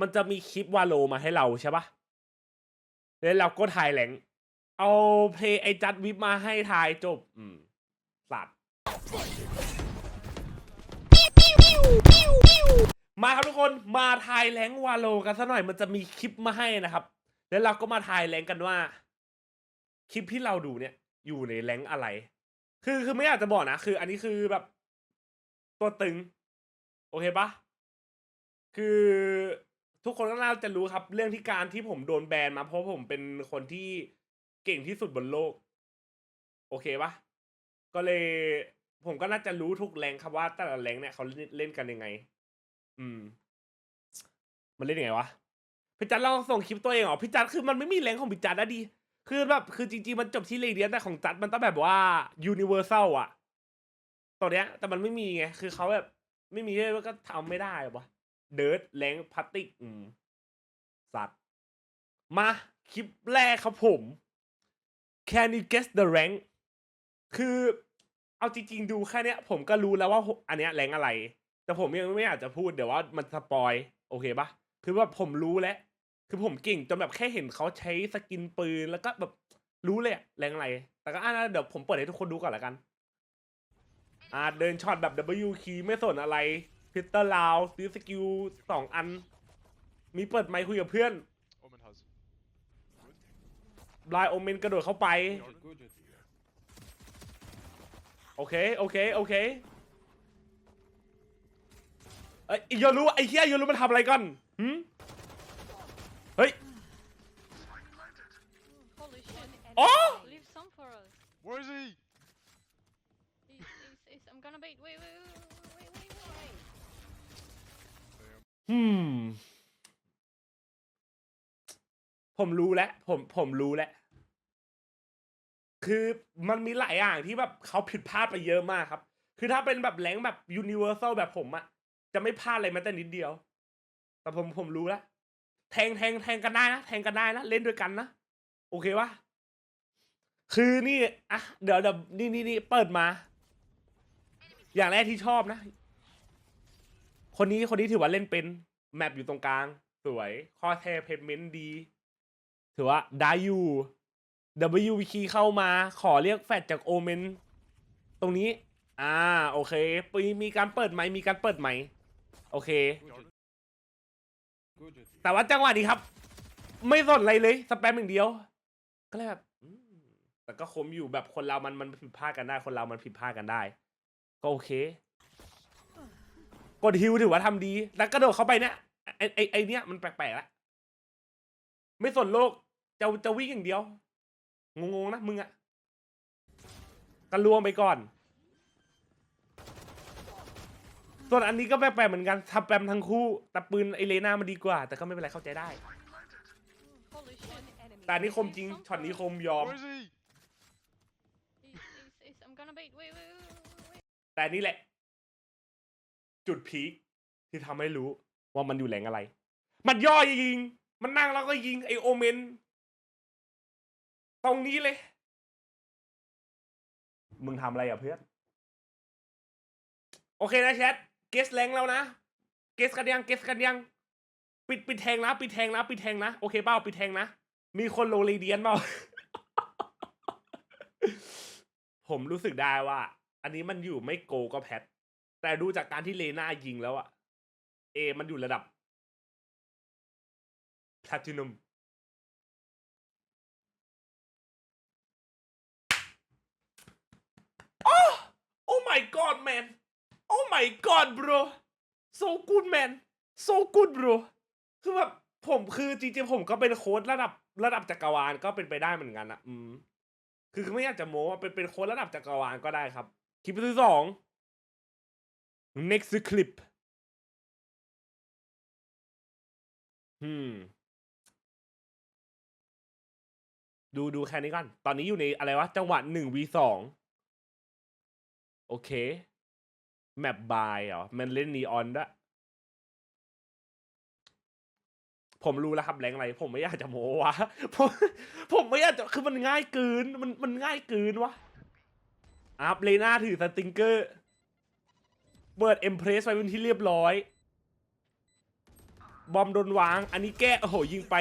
มันจะมีคลิปวาโลมาให้เราใช่ปะแล้วเราก็ถ่ายแหลง เอาเพลงไอจัดวิปมาให้ถ่ายจบ อืมสัตว์มาครับทุกคนมาถ่ายแหลงวาโลกันสักหน่อยมันจะมีคลิปมาให้นะครับ แล้วเราก็มาถ่ายแหลงกันว่า คลิปที่เราดูเนี่ย อยู่ในแหลงอะไร คือคือไม่อยากจะบอกนะคือ อันนี้คือแบบ ตัวตึง โอเคปะคือ ทุกคนก็น่าจะรู้ครับ เรื่องที่การที่ผมโดนแบนมา เพราะผมเป็นคนที่เก่งที่สุดบนโลก โอเคปะก็เลยผมก็น่าจะรู้ทุกแรงครับว่าแต่ละแรงเนี่ยเขาเล่นกันยังไง อืม มันเล่นยังไงวะพี่จัดลองส่งคลิปตัวเองเหรอพี่จัดคือมันไม่มีแรงของพี่จัดนะดี คือแบบคือจริงๆมันจบที่เลเดียนแต่ของจัดมันต้องแบบว่ายูนิเวอร์แซลอะตัวเนี้ย แต่มันไม่มีไงคือเขาแบบ ไม่มีเลยก็ทำไม่ได้วะ เดิร์ดแรงพลาสติกสัตว์ มาคลิปแรกครับผม Can you guess the rank คือเอาจริง ๆ ดูแค่เนี้ย ผมก็รู้แล้วว่าอันเนี้ยแรงอะไร แต่ผมยังไม่อยากจะพูดเดี๋ยวว่ามันสปอย โอเคปะคือว่าผมรู้แล้ว คือผมเก่งจนแบบแค่เห็นเขาใช้สกินปืนแล้วก็แบบรู้เลยแรงอะไร แต่ก็อะเดี๋ยวผมเปิดให้ทุกคนดูก่อนละกัน อ่าเดินช็อตแบบ W คีไม่สนอะไร พิตเตอร์ลาวซื้อสกิลสองอัน มีเปิดไมค์คุยกับเพื่อน Omen has. บลายโอเมนกระโดดเข้าไป Good. โอเค โอเค โอเคเอ้ยโยรู้ไอ้เหี้ยโยรู้มันทำอะไรกันหืมเฮ้ย Holy shit. Oh! Leave some for us. Where is he? He's, he's, he's, I'm gonna bait. Wait, wait, wait, wait, wait, wait, wait. อืม ผมรู้แล้วผมผมรู้แล้วคือมันมีหลายอย่างที่แบบเขาผิดพลาดไปเยอะมากครับ คือถ้าเป็นแบบแรงแบบยูนิเวอร์แซลแบบผมอะจะไม่พลาดอะไรแม้แต่นิดเดียว แต่ผมผมรู้แล้วแทงแทงแทงกันได้นะแทงกันได้นะเล่นด้วยกันนะโอเคปะคือนี่อะเดี๋ยวเดี๋ยวนี่นี่นี่เปิดมา อย่างแรกที่ชอบนะ คนนี้คนนี้ถือว่าเล่นเป็น แมปอยู่ตรงกลาง สวย ข้อแท้เพจเมนต์ดี ถือว่าได้อยู่ W คีเข้ามา ขอเรียกแฟดจากโอเมนตรงนี้ อ่า โอเคมีมีการเปิดไหม มีการเปิดไหม โอเค แต่ว่าจังหวะนี้ครับ ไม่สนอะไรเลย สแปมอย่างเดียว ก็เลยแบบแต่ก็คมอยู่แบบคนเรามันมันผิดพลาดกันได้ คนเรามันผิดพลาดกันได้ ก็โอเค กดฮิวถือว่าทำดี แล้วกระโดดเข้าไปเนี่ยไอไอไอเนี้ยมันแปลกๆละไม่สนโลกจะจะวิ่งอย่างเดียว งงๆนะมึงอะกันลวงไปก่อน ส่วนอันนี้ก็แปลกๆเหมือนกันทำแปมทั้งคู่แต่ปืนไอเลน่ามันดีกว่า แต่ก็ไม่เป็นไรเข้าใจได้ Holy shit. แต่อันนี้คมจริงช็อตนี้คมยอม Where is he? He's, he's, he's, I'm gonna bait. Wait, wait, wait, wait, wait. แต่นี่แหละ จุดพีคที่ทำให้รู้ว่ามันอยู่แหล่งอะไร มันย่อยิง มันนั่งแล้วก็ยิงไอโอเมน ตรงนี้เลย มึงทำอะไรอะเพื่อน โอเคนะแชท เกสแรงแล้วนะ เกสกันยัง เกสกันยัง ปิดปิดแทงนะ ปิดแทงนะ ปิดแทงนะ โอเคเปล่าปิดแทงนะ มีคนโลเรเดียนเปล่า ผมรู้สึกได้ว่า อันนี้มันอยู่ไม่โกก็แพท แต่ดูจากการที่เลน่ายิงแล้วอะเอ มันอยู่ระดับแพลตินัมโอ้ oh my god man oh my god bro so good man so good bro คือแบบผมคือจริงๆผมก็เป็นโค้ดระดับระดับจักรวาลก็เป็นไปได้เหมือนกันอะอืม คือคือไม่อยากจะโม้ว่าเป็นเป็นโค้ดระดับจักรวาลก็ได้ครับ คลิปที่สอง next clip อืมดูดูแค่นี้ก่อน ตอนนี้อยู่ในอะไรวะ จังหวะหนึ่ง v สองโอเค แมปบายเหรอ มันเล่นนีออนด้วย ผมรู้แล้วครับแรงอะไร ผมไม่อยากจะโม้วะผมผมไม่อยากจะ คือมันง่ายเกิน มันมันง่ายเกินวะอัพเลน่าถือสติงเกอร์ เปิดเอ็มเพรสไปเป็นที่เรียบร้อย บอมโดนวาง อันนี้แก้โอ้โหยิงไป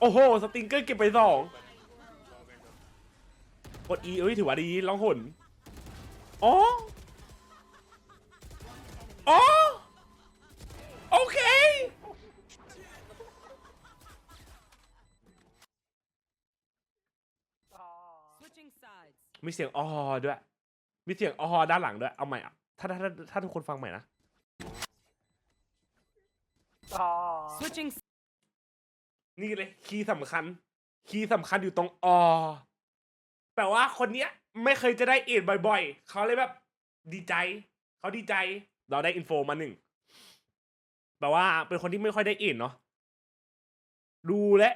โอ้โห สติงเกอร์เก็บไปสองกด E เอ้ยถือว่าดีลองหนอ๋ออ๋อโอเค Switching sides. มีเสียงอ๋อด้วย มีเสียงอ๋อด้านหลังด้วย เอาใหม่อะ ถ้าถ้าถ้าถ้าทุกคนฟังใหม่นะ Switching นี่เลยคีย์สำคัญ คีย์สำคัญอยู่ตรงอแปลว่าคนเนี้ยไม่เคยจะได้เอ็ดบ่อยๆ เขาเลยแบบ ดีใจ เขาดีใจ เราได้อินโฟมาหนึ่งแปลว่าเป็นคนที่ไม่ค่อยได้เอ็ดเนาะดูและ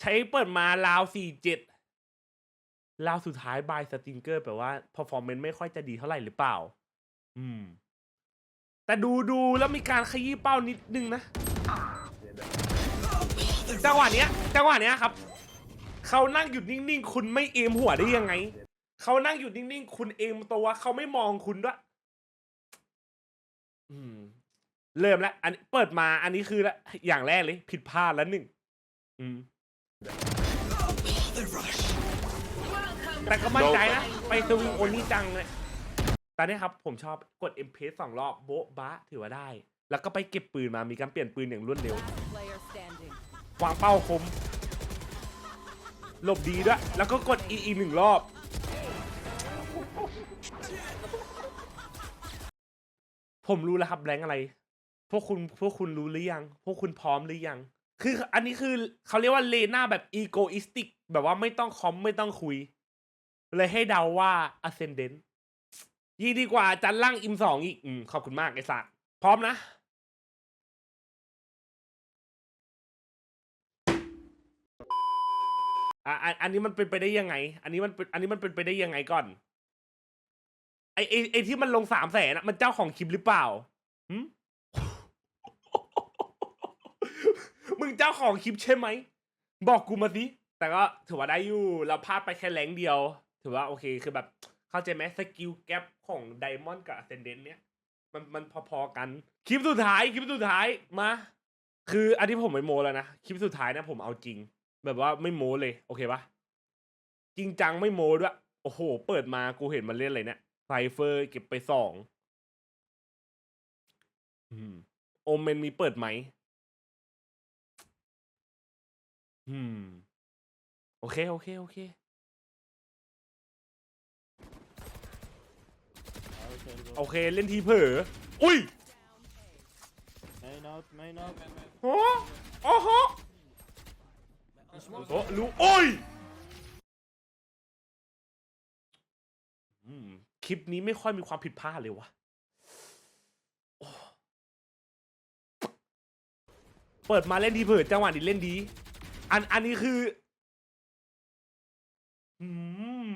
ใช้เปิดมาลาวสี่เจ็ดลาวสุดท้ายบายสติงเกอร์แปลว่า performance ไม่ค่อยจะดีเท่าไหร่หรือเปล่า อืม แต่ดูดูแล้วมีการขยี้เป้านิดนึงนะจังหวะเนี้ยจังหวะเนี้ยครับ เขานั่งหยุดนิ่งๆ คุณไม่เอมหัวได้ยังไง เขานั่งหยุดนิ่งๆ คุณเอมตัวเขาไม่มองคุณด้วย อืม เริ่มแล้ว อันนี้เปิดมาอันนี้คือละอย่างแรกเลย ผิดพลาดแล้วหนึ่ง อืม แต่ก็มั่นใจนะ ไปสวิงโอนี่จังเลย ตอนนี้ครับผมชอบกด m p สองรอบโบ๊ะบะถือว่าได้ แล้วก็ไปเก็บปืนมามีการเปลี่ยนปืนอย่างรวดเร็ววางเป้าคมหลบดีด้วย แล้วก็กด E อีกหนึ่งรอบ ผมรู้แล้วครับแรงอะไร พวกคุณพวกคุณรู้หรือยัง พวกคุณพร้อมหรือยัง คืออันนี้คือเขาเรียกว่าเลน่าแบบอีโกอิสติก แบบว่าไม่ต้องคอมไม่ต้องคุย เลยให้เดาว่า Ascendant ยีดีกว่าจันล่างอิมสองอีกอืมขอบคุณมากไอ้สัตพร้อมนะ อะอันอันนี้มันเป็นไปได้ยังไง อันนี้มันเป็นอันนี้มันเป็นไปได้ยังไงก่อน ไอไอไอที่มันลงสามแสนอะมันเจ้าของคลิปหรือเปล่าหืมมึงเจ้าของคลิปใช่ไหม บอกกูมาสิ แต่ก็ถือว่าได้อยู่ เราพลาดไปแค่แรงเดียว ถือว่าโอเคคือแบบ เข้าใจไหมสกิลแกปของไดมอนด์กับ a เซนเดนเนี่ยมันมันพอๆกัน คลิปสุดท้ายคลิปสุดท้ายมา คืออันที่ผมไม่โมแล้วนะ คลิปสุดท้ายนะผมเอาจริง แบบว่าไม่โมเลย โอเคปะจริงจังไม่โมด้วย โอ้โห เปิดมากูเห็นมันเล่นอะไรเนี่ยไซเฟอร์เก็บไปสองอืมโอเมนมีเปิดไหมอืม โอเค โอเค โอเค โอเคเล่นทีเผลออุ้ย Main out, main out. โอ้โอ้โหโอ้รู้โอ้ยอืมคลิปนี้ไม่ค่อยมีความผิดพลาดเลยวะโอ้เปิดมาเล่นดีเผิดจังหวะนี้เล่นดี อันอันนี้คือ อืม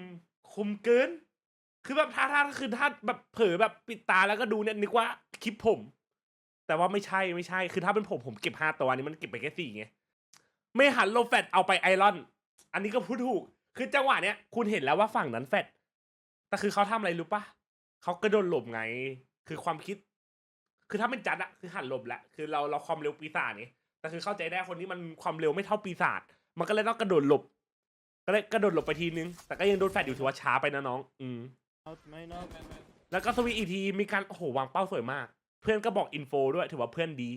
คมเกิน คือแบบถ้าถ้าคือถ้าแบบเผลอแบบปิดตาแล้วก็ดูเนี่ยนึกว่าคลิปผม แต่ว่าไม่ใช่ไม่ใช่ คือถ้าเป็นผมผมเก็บห้าตัวนี้มันเก็บไปแค่สี่ไงไม่หันโลแฟตเอาไปไอรอน อันนี้ก็พูดถูก คือจังหวะเนี้ยคุณเห็นแล้วว่าฝั่งนั้นแฟตแต่คือเขาทำอะไรรู้ปะเขากระโดดหลบไง คือความคิด คือถ้าเป็นจัดอะคือหันหลบแหละคือเราเราความเร็วปีศาจนี่แต่คือเข้าใจได้คนนี้มันความเร็วไม่เท่าปีศาจมันก็เลยต้องกระโดดหลบ ก็เลยกระโดดหลบไปทีนึง แต่ก็ยังโดนแฟดอยู่ถือว่าช้าไปนะน้อง อืม Out, main out. แล้วก็สวีอีกทีมีการโอ้โหวางเป้าสวยมาก เพื่อนก็บอกอินโฟด้วยถือว่าเพื่อนดี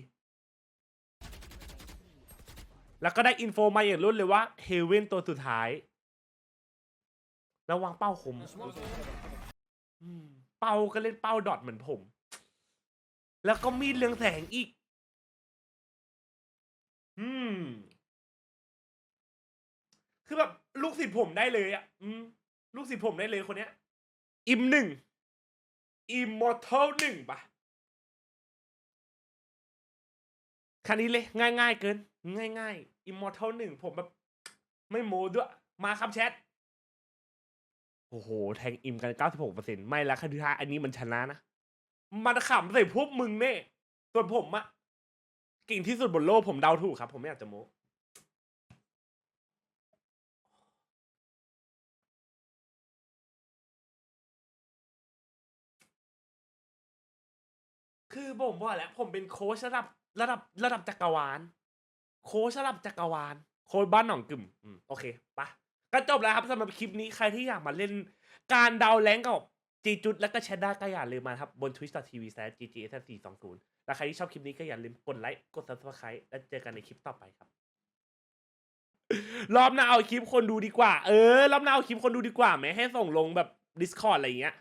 แล้วก็ได้อินโฟมาอย่างรวดเลยว่าเฮเว่นตัวสุดท้าย แล้ววางเป้าคมอืมเป้าก็เล่นเป้าดอทเหมือนผม แล้วก็มีดเรืองแสงอีก อืม คือแบบลูกศิษย์ผมได้เลยอะ อืม ลูกศิษย์ผมได้เลยคนเนี้ย อิมหนึ่งอิมมอร์ทัลหนึ่งปะคันนี้เลยง่ายๆเกิน ง่ายๆอิมมอร์ทัลหนึ่งผมแบบ ไม่โมด้วยมาคำแชท โอ้โห แทงอิมกัน 96%ไม่แล้วคันที่ท้ายอันนี้มันชนะนะ มันขำใส่พวกมึงเน่ส่วนผมอะเก่งที่สุดบนโลกผมเดาถูกครับ ผมไม่อยากจะโม้ คือผมบอกแล้ว ผมเป็นโค้ชระดับระดับระดับจักรวาล โค้ชระดับจักรวาล โค้ชบ้านหนองกึ่มอืมโอเคปะก็จบแล้วครับสำหรับคลิปนี้ใครที่อยากมาเล่นการเดาแรงกับจีจุดแล้วก็แชทได้ก็อย่าลืมมาครับ บน twitch.tv/ggss420 แล้วใครที่ชอบคลิปนี้ก็อย่าลืมกดไลค์กด subscribe แล้วเจอกันในคลิปต่อไปครับ รอบหน้าเอาคลิปคนดูดีกว่า เออ รอบหน้าเอาคลิปคนดูดีกว่าไหมให้ส่งลงแบบ Discord อะไรอย่างเงี้ย